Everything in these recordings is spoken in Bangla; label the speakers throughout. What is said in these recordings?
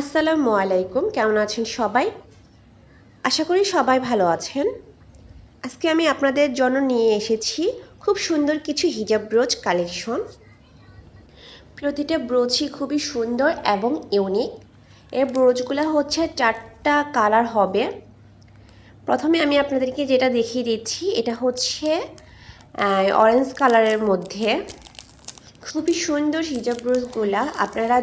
Speaker 1: আসসালামু আলাইকুম, কেমন আছেন সবাই? আশা করি সবাই ভালো আছেন। আজকে আমি আপনাদের জন্য নিয়ে এসেছি খুব সুন্দর কিছু হিজাব ব্রোচ কালেকশন। প্রতিটা ব্রোচই খুবই সুন্দর এবং ইউনিক। এর ব্রোচগুলো হচ্ছে চারটা কালার হবে। প্রথমে আমি আপনাদেরকে যেটা দেখিয়ে দিচ্ছি, এটা হচ্ছে অরেঞ্জ কালারের মধ্যে। খুবই সুন্দর হিজাব ব্রোচগুলা আপনারা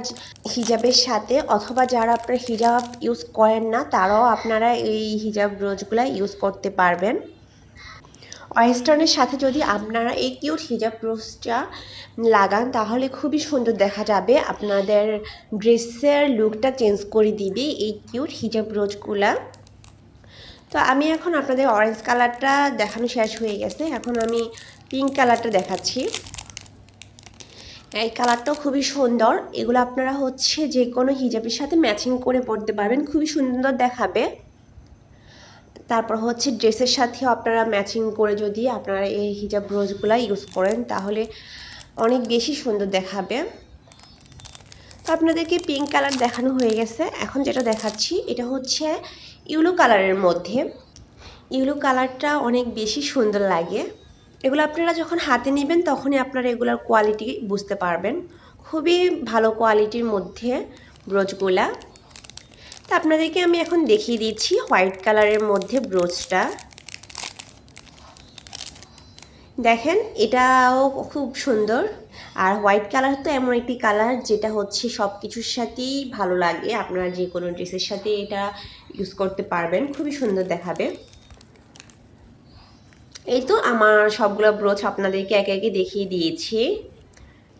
Speaker 1: হিজাবের সাথে অথবা যারা আপনার হিজাব ইউজ করেন না, তারাও আপনারা এই হিজাব ব্রোচগুলা ইউজ করতে পারবেন। ওয়েস্টার্নের সাথে যদি আপনারা এই কিউট হিজাব ব্রোচটা লাগান, তাহলে খুবই সুন্দর দেখা যাবে। আপনাদের ড্রেসের লুকটা চেঞ্জ করে দিবে এই কিউট হিজাব ব্রোচগুলা তো আমি এখন আপনাদের অরেঞ্জ কালারটা দেখানো শেষ হয়ে গেছে। এখন আমি পিঙ্ক কালারটা দেখাচ্ছি। এই কালারটাও খুবই সুন্দর। এগুলো আপনারা হচ্ছে যে কোনো হিজাবের সাথে ম্যাচিং করে পরতে পারবেন। খুবই সুন্দর দেখাবে। তারপর হচ্ছে ড্রেসের সাথেও আপনারা ম্যাচিং করে যদি আপনারা এই হিজাব রোজগুলো ইউজ করেন, তাহলে অনেক বেশি সুন্দর দেখাবে। তো আপনাদেরকে পিঙ্ক কালার দেখানো হয়ে গেছে। এখন যেটা দেখাচ্ছি, এটা হচ্ছে ইউলো কালারের মধ্যে। ইউলো কালারটা অনেক বেশি সুন্দর লাগে। এগুলো আপনারা যখন হাতে নেবেন, তখনই আপনারা এগুলোর কোয়ালিটি বুঝতে পারবেন। খুবই ভালো কোয়ালিটির মধ্যে ব্রোচগুলা তো আপনাদেরকে আমি এখন দেখিয়ে দিচ্ছি হোয়াইট কালারের মধ্যে ব্রোচটা দেখেন, এটাও খুব সুন্দর। আর হোয়াইট কালার তো এমন একটি কালার যেটা হচ্ছে সব কিছুর সাথেই ভালো লাগে। আপনারা যে কোনো ড্রেসের সাথে এটা ইউজ করতে পারবেন। খুবই সুন্দর দেখাবে। এই তো আমার সবগুলো ব্রোচ আপনাদেরকে একে একে দেখিয়ে দিয়েছি।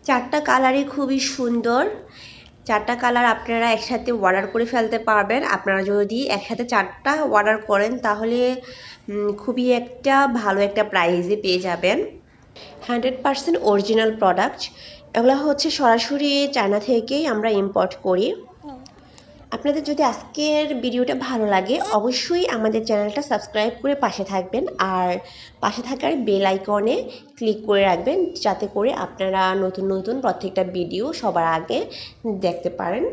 Speaker 1: চারটা কালারই খুবই সুন্দর। চারটা কালার আপনারা একসাথে অর্ডার করে ফেলতে পারবেন। আপনারা যদি একসাথে চারটা অর্ডার করেন, তাহলে খুবই একটা ভালো একটা প্রাইজে পেয়ে যাবেন। হান্ড্রেড পারসেন্ট অরিজিনাল প্রোডাক্ট এগুলো হচ্ছে সরাসরি চায়না থেকেই আমরা ইম্পোর্ট করি। আপনাদের যদি আজকের ভিডিওটা ভালো লাগে, অবশ্যই আমাদের চ্যানেলটা সাবস্ক্রাইব করে পাশে থাকবেন আর পাশে থাকার বেল আইকনে ক্লিক করে রাখবেন যাতে করে আপনারা নতুন নতুন প্রত্যেকটা ভিডিও সবার আগে দেখতে পারেন।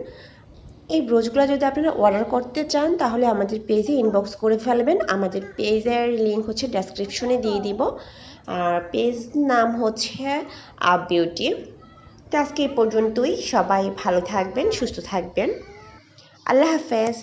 Speaker 1: এই ব্রোজগুলো যদি আপনারা অর্ডার করতে চান, তাহলে আমাদের পেজে ইনবক্স করে ফেলবেন। আমাদের পেজের লিঙ্ক হচ্ছে ডেসক্রিপশনে দিয়ে দিব। আর পেজ নাম হচ্ছে আপ বিউটি তো আজকে এই পর্যন্তই। সবাই ভালো থাকবেন, সুস্থ থাকবেন। আল্লাহ হাফেজ।